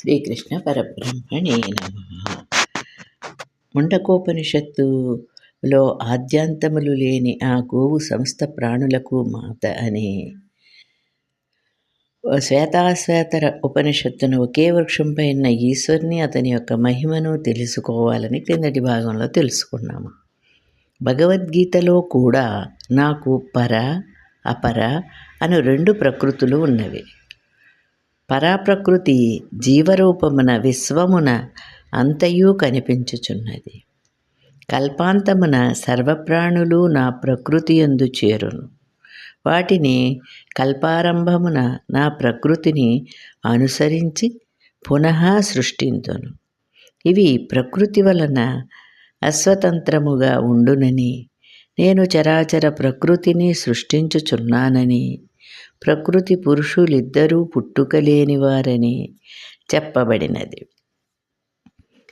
శ్రీకృష్ణ పరబ్రహ్మణే నమ. ముండకోపనిషత్తులో ఆద్యాంతములు లేని ఆ గోవు సమస్త ప్రాణులకు మాత అని. శ్వేతాశ్వేతర ఉపనిషత్తును ఒకే వృక్షంపై ఉన్న ఈశ్వరుని అతని యొక్క మహిమను తెలుసుకోవాలని క్రిందటి భాగంలో తెలుసుకున్నాము. భగవద్గీతలో కూడా నాకు పర అపర అను రెండు ప్రకృతులు ఉన్నవి. పరాప్రకృతి జీవరూపమున విశ్వమున అంతయు కనిపించుచున్నది. కల్పాంతమున సర్వప్రాణులు నా ప్రకృతి ఎందు చేరును. వాటిని కల్పారంభమున నా ప్రకృతిని అనుసరించి పునః సృష్టింతును. ఇవి ప్రకృతి వలన అస్వతంత్రముగా ఉండునని నేను చరాచర ప్రకృతిని సృష్టించుచున్నానని ప్రకృతి పురుషులిద్దరూ పుట్టుకలేని వారని చెప్పబడినది.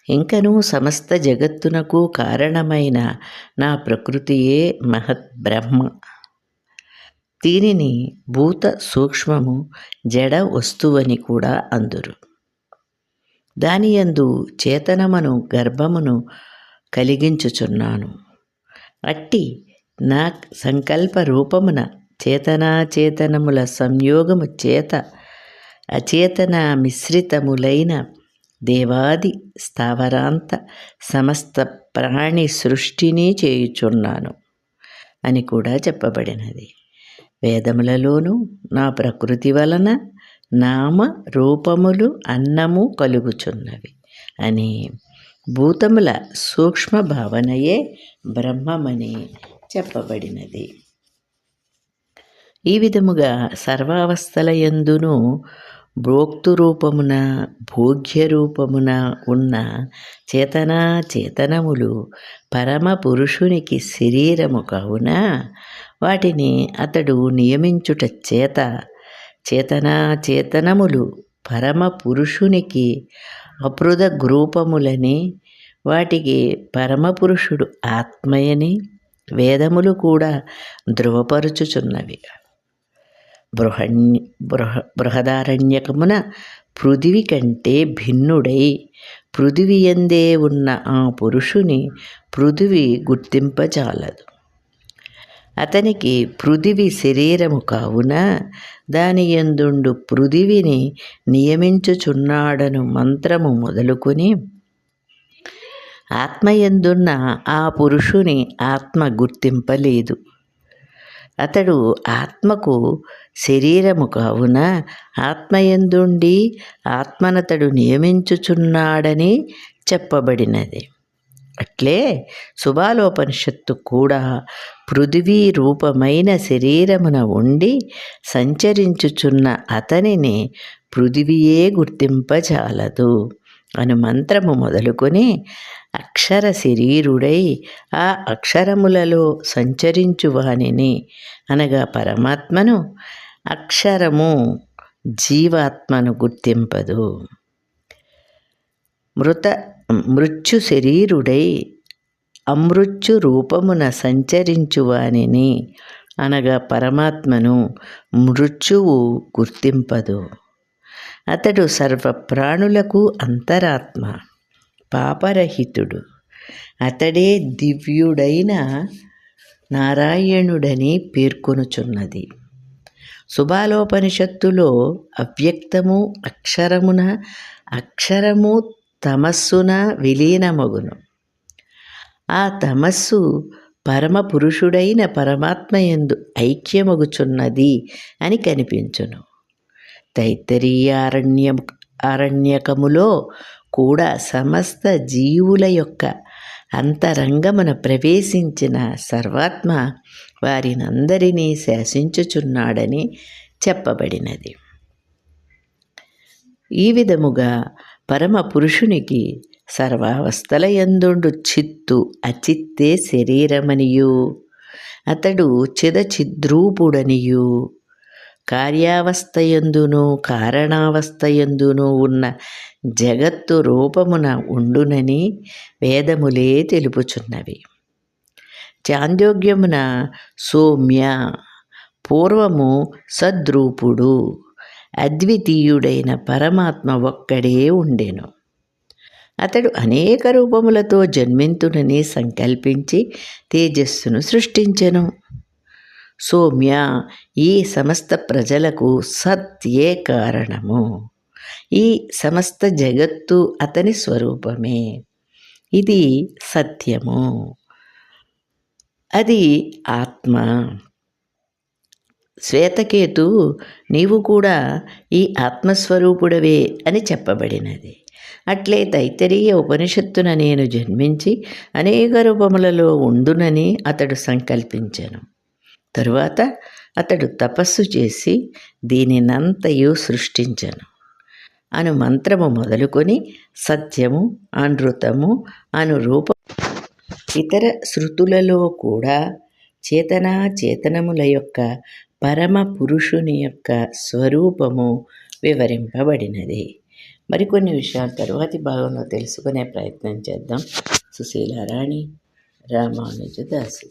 ఇంకనూ సమస్త జగత్తునకు కారణమైన నా ప్రకృతియే మహత్ బ్రహ్మ దీనిని భూత సూక్ష్మము జడ వస్తువని కూడా అందురు. దాని యందు చేతనమును గర్భమును కలిగించుచున్నాను. అట్టి నా సంకల్ప రూపమున చేతనాచేతనముల సంయోగము చేత అచేతన మిశ్రితములైన దేవాది స్థావరాంత సమస్త ప్రాణి సృష్టిని చేయుచున్నాను అని కూడా చెప్పబడినది. వేదములలోనూ నా ప్రకృతి వలన నామ రూపములు అన్నము కలుగుచున్నవి అని భూతముల సూక్ష్మ భావనయే బ్రహ్మమని చెప్పబడినది. ఈ విధముగా సర్వావస్థల ఎందును భోక్తు రూపమున భోగ్య రూపమున ఉన్న చేతనా చేతనములు పరమ పురుషునికి శరీరము కావున వాటిని అతడు నియమించుట చేత చేతనా చేతనములు పరమ పురుషునికి అపృద గ్రూపములని వాటికి పరమపురుషుడు ఆత్మయని వేదములు కూడా ధృవపరుచుచున్నవి బృహణ్య బృహ బృహదారణ్యకమున పృథివి కంటే భిన్నుడై పృథివి ఎందే ఉన్న ఆ పురుషుని పృథివి గుర్తింపజాలదు. అతనికి పృథివి శరీరము కావున దాని ఎందుండు పృథివిని నియమించుచున్నాడను మంత్రము మొదలుకొని ఆత్మయందున్న ఆ పురుషుని ఆత్మ గుర్తింపలేదు. అతడు ఆత్మకు శరీరము కావున ఆత్మయందుండి ఆత్మనతడు నియమించుచున్నాడని చెప్పబడినది. అట్లే శుభాలోపనిషత్తు కూడా పృథివీ రూపమైన శరీరమున ఉండి సంచరించుచున్న అతనిని పృథివియే గుర్తింపజాలదు అను మంత్రము మొదలుకొని అక్షర శరీరుడై ఆ అక్షరములలో సంచరించు వానిని అనగా పరమాత్మను అక్షరము జీవాత్మను గుర్తింపదు. మృత మృత్యు శరీరుడై అమృత్యు రూపమున సంచరించు వానిని అనగా పరమాత్మను మృత్యువు గుర్తింపదు. అతడు సర్వ ప్రాణులకు అంతరాత్మ. పాపరహితుడు. అతడే దివ్యుడైన నారాయణుడని పేర్కొనుచున్నది. శుభాలోపనిషత్తులో అవ్యక్తము అక్షరమున అక్షరము తమస్సున విలీనమగును. ఆ తమస్సు పరమ పురుషుడైన పరమాత్మయందు ఐక్యమగుచున్నది అని కనిపించును. తైత్తరీయారణ్య అరణ్యకములో కూడా సమస్త జీవుల యొక్క అంతరంగమున ప్రవేశించిన సర్వాత్మ వారినందరినీ శాసించుచున్నాడని చెప్పబడినది. ఈ విధముగా పరమ పురుషునికి సర్వావస్థల ఎందుండు చిత్తు అచిత్తే శరీరమనియు అతడు చిదచిద్రూపుడనియు. కార్యావస్థయందును కారణావస్థయందును ఉన్న జగత్తు రూపమున ఉండునని వేదములే తెలుపుచున్నవి. చాంద్యోగ్యమున సౌమ్య పూర్వము సద్రూపుడు అద్వితీయుడైన పరమాత్మ ఒక్కడే ఉండెను. అతడు అనేక రూపములతో జన్మింతునని సంకల్పించి తేజస్సును సృష్టించెను. సౌమ్య ఈ సమస్త ప్రజలకు సత్యే కారణము. ఈ సమస్త జగత్తు అతని స్వరూపమే. ఇది సత్యము. అది ఆత్మ. శ్వేతకేతు నీవు కూడా ఈ ఆత్మస్వరూపుడవే అని చెప్పబడినది. అట్లే తైతరీయ ఉపనిషత్తున నేను జన్మించి అనేక రూపములలో ఉండునని అతడు సంకల్పించాను. తరువాత అతడు తపస్సు చేసి దీనినంతయు సృష్టించను. అను మంత్రము మొదలుకొని సత్యము అనృతము అను రూప ఇతర శృతులలో కూడా చేతనా చేతనముల యొక్క పరమ పురుషుని యొక్క స్వరూపము వివరింపబడినది. మరికొన్ని విషయాలు తరువాతి భాగంలో తెలుసుకునే ప్రయత్నం చేద్దాం. సుశీలారాణి రామానుజదాసి